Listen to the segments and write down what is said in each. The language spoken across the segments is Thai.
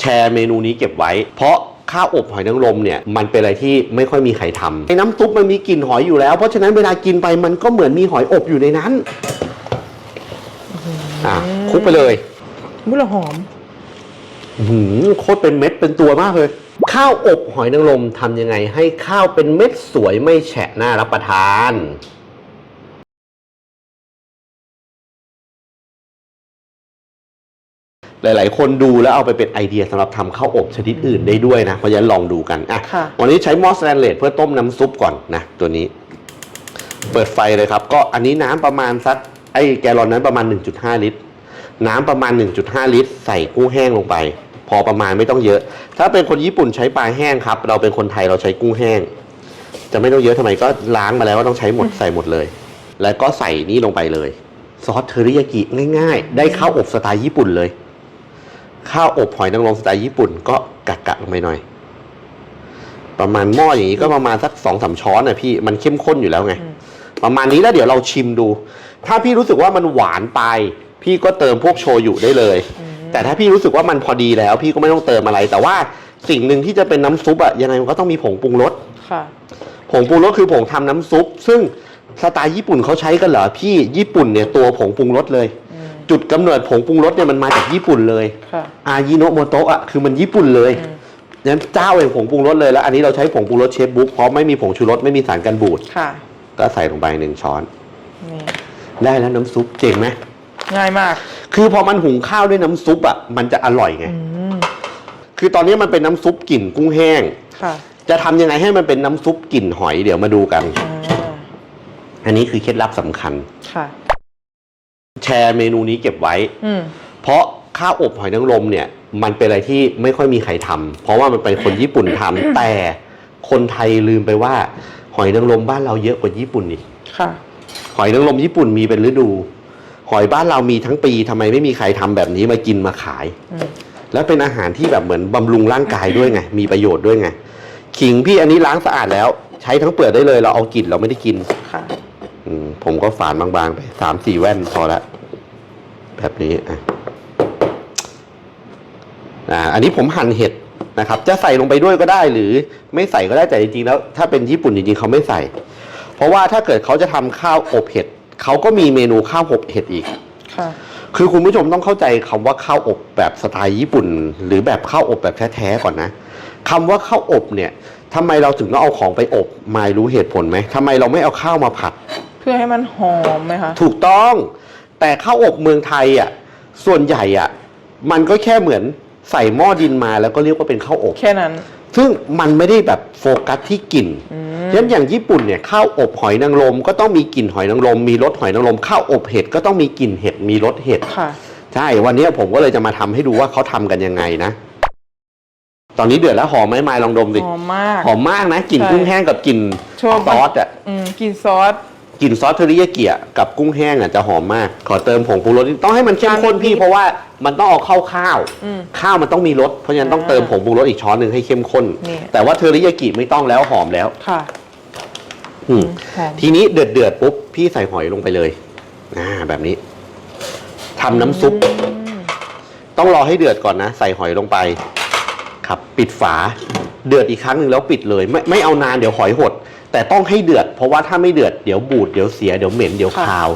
แชร์เมนูนี้เก็บไว้ เพราะข้าวอบหอยนางรมเนี่ยมันเป็นอะไรที่ไม่ค่อยมีใครทำไอ้น้ำซุปมันมีกลิ่นหอยอยู่แล้ว เพราะฉะนั้นเวลากินไปมันก็เหมือนมีหอยอบอยู่ในนั้นอะคลุกไปเลยมุ้ละหอมอื้อหือโคตรเป็นเม็ดเป็นตัวมากเลย ข้าวอบหอยนางรมทำยังไง ให้ข้าวเป็นเม็ดสวยไม่แฉะน่ารับประทาน หลาย ๆ คนดูแล้วเอาไปเป็นไอเดียสำหรับทำข้าวอบชนิดอื่นได้ด้วยนะเพราะฉะนั้นลองดูกันอะค่ะ วันนี้ใช้หม้อสแตนเลสเพื่อต้มน้ำซุปก่อนนะตัวนี้ เปิดไฟเลยครับ ก็อันนี้น้ำประมาณสักไอ้แกลลอนนั้นประมาณ 1.5 ลิตร น้ำประมาณ 1.5 ลิตร ใส่กุ้งแห้งลงไป พอประมาณไม่ต้องเยอะ ถ้าเป็นคนญี่ปุ่นใช้ปลาแห้งครับ เราเป็นคนไทยเราใช้กุ้งแห้ง จะไม่ต้องเยอะทำไมก็ล้างมาแล้วว่าต้องใช้หมดใส่หมดเลย แล้วก็ใส่นี่ลงไปเลย ซอสเทอริยากิง่าย ๆ ได้ข้าวอบสไตล์ญี่ปุ่นเลย ข้าวอบหอยนางรมสไตล์ญี่ปุ่นก็กะกะลงไปหน่อย ประมาณหม้ออย่างนี้ก็ประมาณสักสองสามช้อนนะพี่มันเข้มข้นอยู่แล้วไงอืมประมาณนี้แล้วเดี๋ยวเราชิมดู ถ้าพี่รู้สึกว่ามันหวานไป พี่ก็เติมพวกโชยุได้เลย แต่ถ้าพี่รู้สึกว่ามันพอดีแล้ว พี่ก็ไม่ต้องเติมอะไร แต่ว่าสิ่งหนึ่งที่จะเป็นน้ำซุปอะยังไงมันก็ต้องมีผงปรุงรสค่ะผงปรุงรสคือผงทำน้ำซุป ซึ่งสไตล์ญี่ปุ่นเขาใช้กันเหรอพี่ญี่ปุ่นเนี่ยตัวผงปรุงรสเลยอืม จุดกำเนิดผงปรุงรสเนี่ยมันมาจากญี่ปุ่นเลยค่ะ อายิโนะโมโตะอะคือมันญี่ปุ่นเลยอืม นั้นเจ้าเองผงปรุงรสเลยแล้ว อันนี้เราใช้ผงปรุงรสเชฟบุ๊กเพราะไม่มีผงชูรสไม่มีสารกันบูดค่ะ ก็ใส่ลงไปหนึ่งช้อน นี่ ได้แล้วน้ำซุปเจ๋งไหมง่ายมาก คือพอมันหุงข้าวด้วยน้ำซุปอะมันจะอร่อยไง อืม คือตอนนี้มันเป็นน้ำซุปกลิ่นกุ้งแห้ง ค่ะจะทำยังไงให้มันเป็นน้ำซุปกลิ่นหอยเดี๋ยวมาดูกัน อ่าอันนี้คือเคล็ดลับสำคัญ ค่ะ แชร์เมนูนี้เก็บไว้ อืม เพราะข้าวอบหอยนางรมเนี่ย มันเป็นอะไรที่ไม่ค่อยมีใครทำเพราะว่ามันเป็นคนญี่ปุ่นทำ แต่คนไทยลืมไปว่า หอยนางรมบ้านเราเยอะกว่าญี่ปุ่นอีกค่ะ หอยนางรมญี่ปุ่นมีเป็นฤดู หอยบ้านเรามีทั้งปีทำไมไม่มีใครทำแบบนี้มากินมาขาย อืม แล้วเป็นอาหารที่แบบเหมือนบำรุงร่างกายด้วยไง มีประโยชน์ด้วยไง ขิงพี่อันนี้ล้างสะอาดแล้ว ใช้ทั้งเปลือกได้เลย เราเอากลิ่นเราไม่ได้กินค่ะ อืมผมก็ฝานบางๆไปสามสี่แว่นพอละ แบบนี้อะอ่าอันนี้ผมหั่นเห็ดนะครับ จะใส่ลงไปด้วยก็ได้หรือไม่ใส่ก็ได้แต่จริงๆแล้ว ถ้าเป็นญี่ปุ่นจริงๆเขาไม่ใส่ เพราะว่าถ้าเกิดเขาจะทำข้าวอบเห็ดเขาก็มีเมนูข้าวอบเห็ดอีกค่ะคือคุณผู้ชมต้องเข้าใจคำว่าข้าวอบแบบสไตล์ญี่ปุ่น หรือแบบข้าวอบแบบแท้ๆก่อนนะคำว่าข้าวอบเนี่ยทำไมเราถึงต้องเอาของไปอบมายรู้เหตุผลไหมทำไมเราไม่เอาข้าวมาผัด เพื่อให้มันหอมไหมคะถูกต้อง แต่ข้าวอบเมืองไทยอะส่วนใหญ่อะมันก็แค่เหมือนใส่หม้อดินมาแล้วก็เรียกว่าเป็นข้าวอบ แค่นั้น ซึ่งมันไม่ได้แบบโฟกัสที่กลิ่นอืมฉะนั้นอย่างญี่ปุ่นเนี่ยข้าวอบหอยนางรมก็ต้องมีกลิ่นหอยนางรมมีรสหอยนางรมข้าวอบเห็ดก็ต้องมีกลิ่นเห็ดมีรสเห็ดค่ะ ใช่วันนี้ผมก็เลยจะมาทำให้ดูว่าเขาทำกันยังไงนะ ตอนนี้เดือดแล้วหอมไหมไมายลองดมสิหอมมากหอมมากนะกลิ่นใช่กุ้งแห้งกับกลิ่นชอบซอสอะอืมกินซอส กลิ่นซอสเทอริยากิอะกับกุ้งแห้งอะจะหอมมาก ขอเติมผงปรุงรสนิดต้องให้มันเข้มข้นพี่ เพราะว่ามันต้องเอาเข้าข้าวอืมข้าวมันต้องมีรสเพราะฉะนั้นต้องอ่าเติมผงปรุงรสอีกช้อนหนึ่งให้เข้มข้น นี่ แต่ว่าเทอริยากิไม่ต้องแล้วหอมแล้วค่ะ อืมหอม ทีนี้เดือดเดือดๆปุ๊บพี่ใส่หอยลงไปเลยอ่าแบบนี้ทำน้ำซุป ต้องรอให้เดือดก่อนนะ ใส่หอยลงไป ครับ ปิดฝา เดือดอีกครั้งหนึ่งแล้วปิดเลย ไม่ไม่เอานานเดี๋ยวหอยหด แต่ต้องให้เดือด เพราะว่าถ้าไม่เดือดเดี๋ยวบูดเดี๋ยวเสียเดี๋ยวเหม็นเดี๋ยวค่ะคาว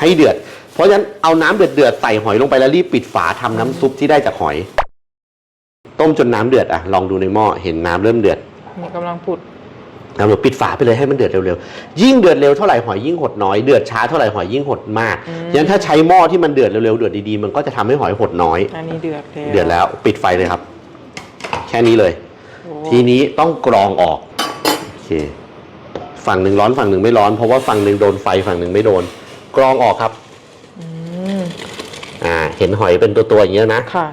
ให้เดือด เพราะฉะนั้นเอาน้ำเดือดเดือดๆใส่หอยลงไปแล้วรีบปิดฝาทำน้ำซุปที่ได้จากหอย ต้มจนน้ำเดือดอะลองดูในหม้อเห็นน้ำเริ่มเดือดนี่กำลังผุดน้ำเดือดปิดฝาไปเลยให้มันเดือดเร็วๆ ยิ่งเดือดเร็วเท่าไหร่หอยยิ่งหดน้อย เดือดช้าเท่าไหร่หอยยิ่งหดมากอืมฉะนั้นถ้าใช้หม้อที่มันเดือดเร็วๆเดือดดีๆมันก็จะทำให้หอยหดน้อย อันนี้เดือดแล้วเดือดแล้วปิดไฟเลยครับ แค่นี้เลย โอ้ทีนี้ต้องกรองออก โอเค ฝั่งหนึ่งร้อนฝั่งหนึ่งไม่ร้อน เพราะว่าฝั่งหนึ่งโดนไฟฝั่งหนึ่งไม่โดน กรองออกครับอืมอ่า เห็นหอยเป็นตัวๆอย่างเงี้ยนะค่ะ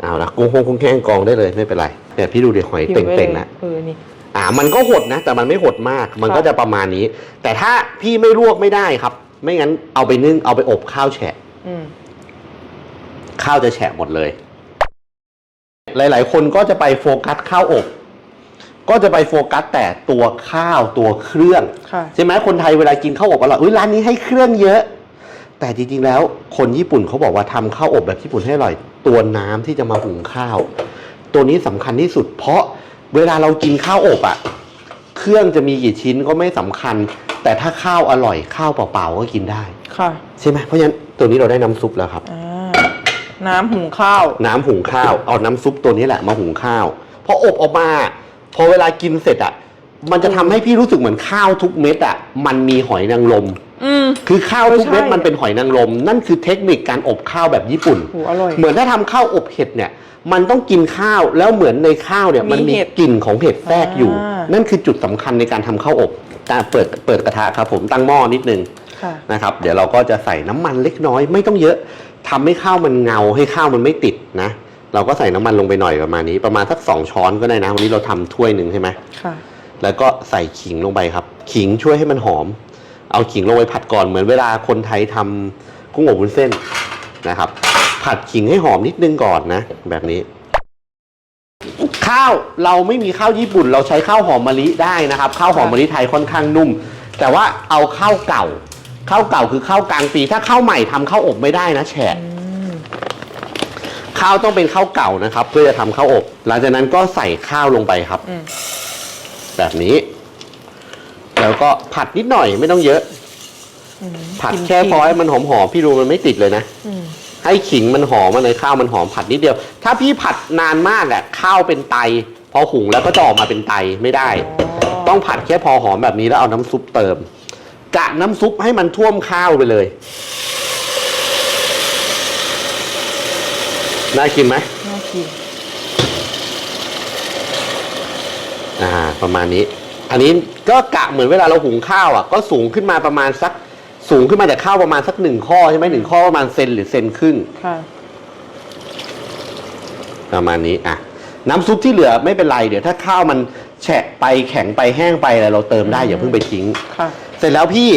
เอาละกุ้งคงกุ้งแห้งกรองได้เลยไม่เป็นไรเนี่ยพี่ดูดิหอยผิวไว้เต่งๆลนะยเออนี่อ่า มันก็หดนะ แต่มันไม่หดมาก มันค่ะก็จะประมาณนี้ แต่ถ้าพี่ไม่ลวกไม่ได้ครับ ไม่งั้นเอาไปนึ่งเอาไปอบข้าวแฉะอืมข้าวจะแฉะหมดเลย หลาย ๆ คนก็จะไปโฟกัสข้าวอบ ก็จะไปโฟกัสแต่ตัวข้าวตัวเครื่องค่ะใช่ไหมคนไทยเวลากินข้าวอบอร่อยอุ้ยร้านนี้ให้เครื่องเยอะ แต่จริงๆแล้วคนญี่ปุ่นเขาบอกว่าทำข้าวอบแบบญี่ปุ่นให้อร่อย ตัวน้ำที่จะมาหุงข้าว ตัวนี้สำคัญที่สุด เพราะเวลาเรากินข้าวอบอะเครื่องจะมีกี่ชิ้นก็ไม่สำคัญ แต่ถ้าข้าวอร่อยข้าวเปล่าๆก็กินได้ ค่ะใช่ไหมเพราะฉะนั้นตัวนี้เราได้น้ำซุปแล้วครับ อ่าน้ำหุงข้าว น้ำหุงข้าวเอาน้ำซุปตัวนี้แหละมาหุงข้าวพออบออกมา พอเวลากินเสร็จอะ มันจะทำให้พี่รู้สึกเหมือนข้าวทุกเม็ดอะ มันมีหอยนางรม อืม คือข้าวทุกเม็ดใช่มันเป็นหอยนางรม นั่นคือเทคนิคการอบข้าวแบบญี่ปุ่น โหอร่อยเหมือนถ้าทำข้าวอบเห็ดเนี่ย มันต้องกินข้าวแล้วเหมือนในข้าวเนี่ยมีมันมีเห็ดกลิ่นของเห็ดแทรกอยู่ อ่านั่ นั่นคือจุดสำคัญในการทำข้าวอบการเปิดเปิดกระทะครับผมตั้งหม้อนิดนึงค่ะ นะครับ เดี๋ยวเราก็จะใส่น้ำมันเล็กน้อยไม่ต้องเยอะทำให้ข้าวมันเงาให้ข้าวมันไม่ติดนะ เราก็ใส่น้ำมันลงไปหน่อยประมาณนี้ ประมาณสักสองช้อนก็ได้นะ วันนี้เราทำถ้วยหนึ่งใช่ไหมค่ะ แล้วก็ใส่ขิงลงไปครับ ขิงช่วยให้มันหอม เอาขิงลงไปผัดก่อนเหมือนเวลาคนไทยทำกุ้งอบวุ้นเส้นนะครับ ผัดขิงให้หอมนิดนึงก่อนนะ แบบนี้ ข้าวเราไม่มีข้าวญี่ปุ่น เราใช้ข้าวหอมมะลิได้นะครับ ข้าวหอมมะลิไทยค่อนข้างนุ่ม แต่ว่าเอาข้าวเก่า ข้าวเก่าคือข้าวกลางปี ถ้าข้าวใหม่ทำข้าวอบไม่ได้นะแฉะอืม ข้าวต้องเป็นข้าวเก่านะครับ เพื่อจะทำข้าวอบ หลังจากนั้นก็ใส่ข้าวลงไปครับอืมแบบนี้ แล้วก็ผัดนิดหน่อยไม่ต้องเยอะอืมผัดกินแค่พอให้มันหอมๆพี่ดูมันไม่ติดเลยนะอืมให้ขิงมันหอมมันเลยข้าวมันหอมผัดนิดเดียว ถ้าพี่ผัดนานมากอะข้าวเป็นไต พอหุงแล้วก็จะออกมาเป็นไตไม่ได้ ต้องผัดแค่พอหอมแบบนี้แล้วเอาน้ำซุปเติมกะน้ำซุปให้มันท่วมข้าวไปเลย น่ากินไหมน่ากิน อ่า ประมาณนี้ อันนี้ก็กะเหมือนเวลาเราหุงข้าวอะ ก็สูงขึ้นมาประมาณสัก สูงขึ้นมาจากข้าวประมาณสักหนึ่งข้อใช่ไหมหนึ่งข้อประมาณเซนหรือเซนครึ่ง ค่ะ ประมาณนี้ อะ น้ำซุปที่เหลือไม่เป็นไร เดี๋ยวถ้าข้าวมันแฉะไปแข็งไปแห้งไปอะไรเราเติมได้อย่าเพิ่งไปทิ้ง ค่ะ เสร็จแล้วพี่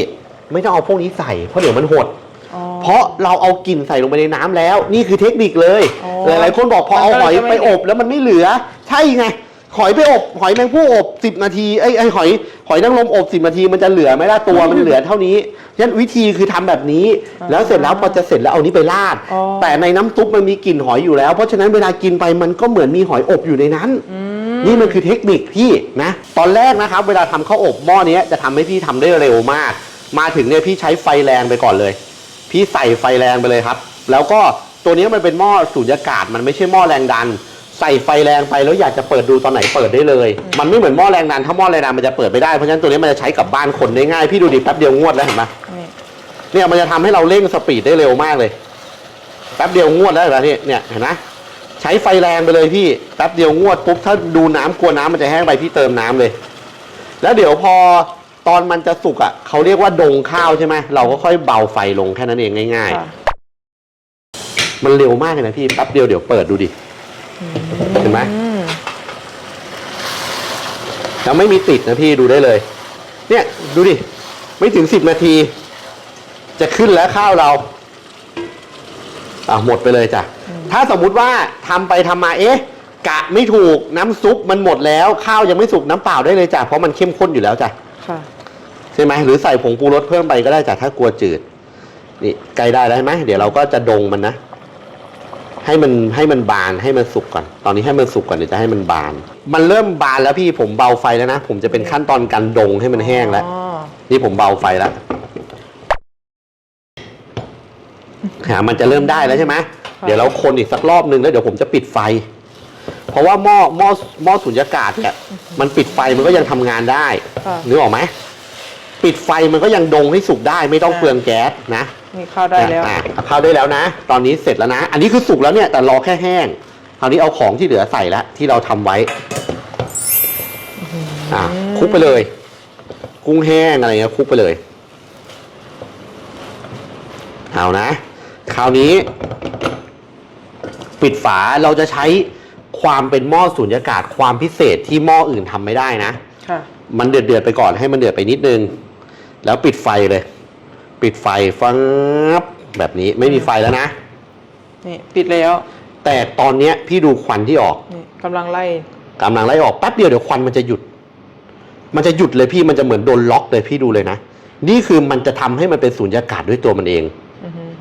ไม่ต้องเอาพวกนี้ใส่เพราะเดี๋ยวมันหดอ๋อ เพราะเราเอากลิ่นใส่ลงไปในน้ำแล้ว นี่คือเทคนิคเลย อ๋หอลายๆ คนบอกพอเอามันก็หเลยอยจะไม่ ไปอบแล้วมันไม่เหลือ ใช่ไง หอยไปอบ หอยแมงผู้อบ 10 นาทีไอ้ไอ้หอยหอยนางรมอบ 10 นาทีมันจะเหลือไหมล่ะตัวมันเหลือเท่านี้ฉะนั้นวิธีคือทำแบบนี้ แล้วเสร็จแล้วพอจะเสร็จแล้วเอานี้ไปราด อ๋อ แต่ในน้ำซุปมันมีกลิ่นหอยอยู่แล้ว เพราะฉะนั้นเวลากินไปมันก็เหมือนมีหอยอบอยู่ในนั้นอืมนี่มันคือเทคนิคพี่นะ ตอนแรกนะครับ เวลาทำข้าวอบหม้อนี้จะทำให้พี่ทำได้เร็วมาก มาถึงเนี่ยพี่ใช้ไฟแรงไปก่อนเลย พี่ใส่ไฟแรงไปเลยครับ แล้วก็ตัวนี้มันเป็นหม้อสูญญากาศมันไม่ใช่หม้อแรงดัน ใส่ไฟแรงไปแล้วอยากจะเปิดดูตอนไหนเปิดได้เลย มันไม่เหมือนหม้อแรงดันถ้าหม้อแรงดันมันจะเปิดไม่ได้เพราะฉะนั้นตัวนี้มันจะใช้กับบ้านคนได้ง่ายพี่ดูดิแป๊บเดียวงวดแล้วเห็นไหมนี่เนี่ยมันจะทำให้เราเร่งสปีดได้เร็วมากเลย แป๊บเดียวงวดแล้วเห็นไหมนี่เนี่ยเห็นไหมใช้ไฟแรงไปเลยพี่แป๊บเดียวงวดปุ๊บถ้าดูน้ำกลัวน้ำมันจะแห้งไปพี่เติมน้ำเลย แล้วเดี๋ยวพอ ตอนมันจะสุกอะเขาเรียกว่าดงข้าวใช่ไหมเราก็ค่อยเบาไฟลงแค่นั้นเองง่าย ค่ะๆ มันเร็วมากเลยนะพี่แป๊บเดียวเดี๋ยวเปิดดูดิ เห็นไหม อืมแล้วไม่มีติดนะพี่ดูได้เลย เนี่ยดูดิ ไม่ถึงสิบนาที จะขึ้นแล้วข้าวเรา อะหมดไปเลยจ้ะ ถ้าสมมุติว่าทำไปทำมาเอ๊ะ กะไม่ถูกน้ำซุปมันหมดแล้ว ข้าวยังไม่สุกน้ำเปล่าได้เลยจ้ะ เพราะมันเข้มข้นอยู่แล้วจ้ะ ค่ะ ใช่ไหมหรือใส่ผงปรุงรสเพิ่มไปก็ได้จ้ะถ้ากลัวจืดนี่ใกล้ได้แล้วใช่ไหมเดี๋ยวเราก็จะดงมันนะ ให้มันให้มันบานให้มันสุกก่อน ตอนนี้ให้มันสุกก่อนเดี๋ยวจะให้มันบาน มันเริ่มบานแล้วพี่ผมเบาไฟแล้วนะ ผมจะเป็นขั้นตอนการดงให้มันแห้งแล้ว อ๋อนี่ผมเบาไฟแล้วหามันจะเริ่มได้แล้วใช่ไหมะ เดี๋ยวเราคนอีกสักรอบนึงแล้วเดี๋ยวผมจะปิดไฟ เพราะว่าหม้อหม้อหม้อสุญญากาศเนี่ยมันปิดไฟมันก็ยังทำงานได้ค่ะ นึกออกไหม ปิดไฟมันก็ยังดงให้สุกได้ไม่ต้องอ่าเปลืองแก๊สนะนี่ข้าวได้แล้วอะอะเข้าได้แล้วนะ ตอนนี้เสร็จแล้วนะ อันนี้คือสุกแล้วเนี่ยแต่รอแค่แห้งคราวนี้เอาของที่เหลือใส่แล้วที่เราทำไว้อะคลุกไปเลย กุ้งแห้งอะไรเงี้ยคลุกไปเลย เอานะ คราวนี้ ปิดฝาเราจะใช้ความเป็นหม้อสูญญากาศความพิเศษที่หม้ออื่นทำไม่ได้นะ ค่ะ มันเดือดเดือดๆไปก่อนให้มันเดือดไปนิดนึง แล้วปิดไฟเลย ปิดไฟฟังบแบบนี้ไม่มีไฟแล้วนะ นี่ปิดแล้ว แต่ตอนเนี้ยพี่ดูควันที่ออกนี่กำลังไล่กำลังไล่ออกแป๊บเดียวเดี๋ยวควันมันจะหยุด มันจะหยุดเลยพี่มันจะเหมือนโดนล็อกเลยพี่ดูเลยนะ นี่คือมันจะทำให้มันเป็นสูญญากาศด้วยตัวมันเอง อือหือ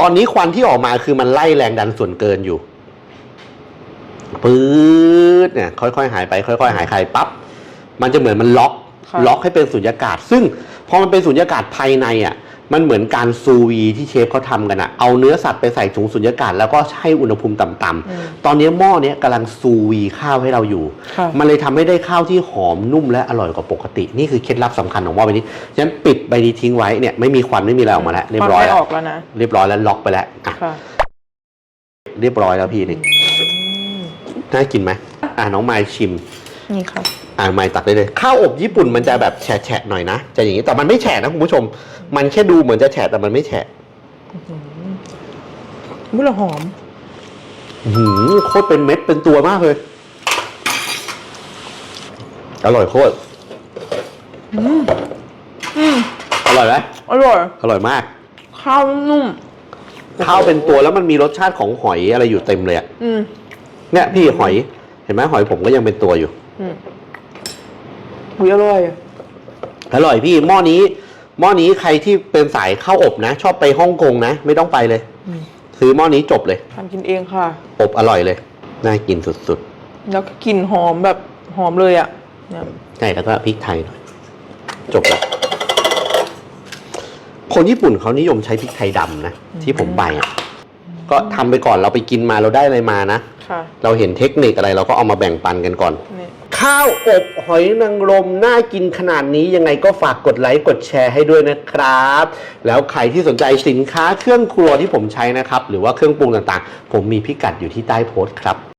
ตอนนี้ควันที่ออกมาคือมันไล่แรงดันส่วนเกินอยู่ปื๊ดเนี่ย ค่อยๆหายไป ค่อย ๆ หายไปปั๊บมันจะเหมือนมันล็อกค่ะ ล็อกให้เป็นสุญญากาศ ซึ่งพอมันเป็นสุญญากาศภายในอะมันเหมือนการซูวีที่เชฟเขาทำกันอะเอาเนื้อสัตว์ไปใส่ถุงสุญญากาศแล้วก็ให้อุณหภูมิต่ำอืมๆตอนนี้หม้อเนี้ยกำลังซูวีข้าวให้เราอยู่ค่ะมันเลยทำให้ได้ข้าวที่หอมนุ่มและอร่อยกว่าปกติ นี่คือเคล็ดลับสำคัญของหม้อใบนี้ ฉะนั้นปิดใบนี้ทิ้งไว้เนี่ยไม่มีควันไม่มีอะไรออกมาแล้วเรียบร้อยไม่แล้อวอกแล้วนะเรียบร้อยแล้วล็อกไปแล้วอะค่ะเรียบร้อยแล้วพี่นี่อืมน่ากินไหมอะน้องไมค์ชิม นี่ค่ะ อ่าไม่ตักได้เลยข้าวอบญี่ปุ่นมันจะแบบแฉะๆหน่อยนะจะอย่างนี้แต่มันไม่แฉะนะคุณผู้ชม มันแค่ดูเหมือนจะแฉะแต่มันไม่แฉะมุ้ยละหอมอื้อหือโคตรเป็นเม็ดเป็นตัวมากเลย อร่อยโคตรอืมอร่อยไหมอร่อย อร่อยมาก ข้าวนุ่ม ข้าวเป็นตัวแล้วมันมีรสชาติของหอยอะไรอยู่เต็มเลยอะอืมเนี่ยพี่หอย เห็นไหมหอยผมก็ยังเป็นตัวอยู่ อืม อุ้ยอร่อย อร่อยพี่หม้อนี้หม้อนี้ใครที่เป็นสายข้าวอบนะ ชอบไปฮ่องกงนะ ไม่ต้องไปเลย อืม ซื้อหม้อนี้จบเลย ทำกินเองค่ะ อบอร่อยเลย น่ากินสุดแล้วก็กลิ่นหอมแบบหอมเลยอะเนี่ย ๆใช่แล้วก็พริกไทยหน่อยจบละคนญี่ปุ่นเขานิยมใช้พริกไทยดำนะ ที่ผมไปอะก็ทำไปก่อนเราไปกินมาเราได้อะไรมานะ ค่ะ เราเห็นเทคนิคอะไรเราก็เอามาแบ่งปันกันก่อน นี่ ข้าวอบหอยนางรมน่ากินขนาดนี้ยังไงก็ฝากกดไลค์กดแชร์ให้ด้วยนะครับ แล้วใครที่สนใจสินค้าเครื่องครัวที่ผมใช้นะครับ หรือว่าเครื่องปรุงต่างๆ ผมมีพิกัดอยู่ที่ใต้โพสต์ครับ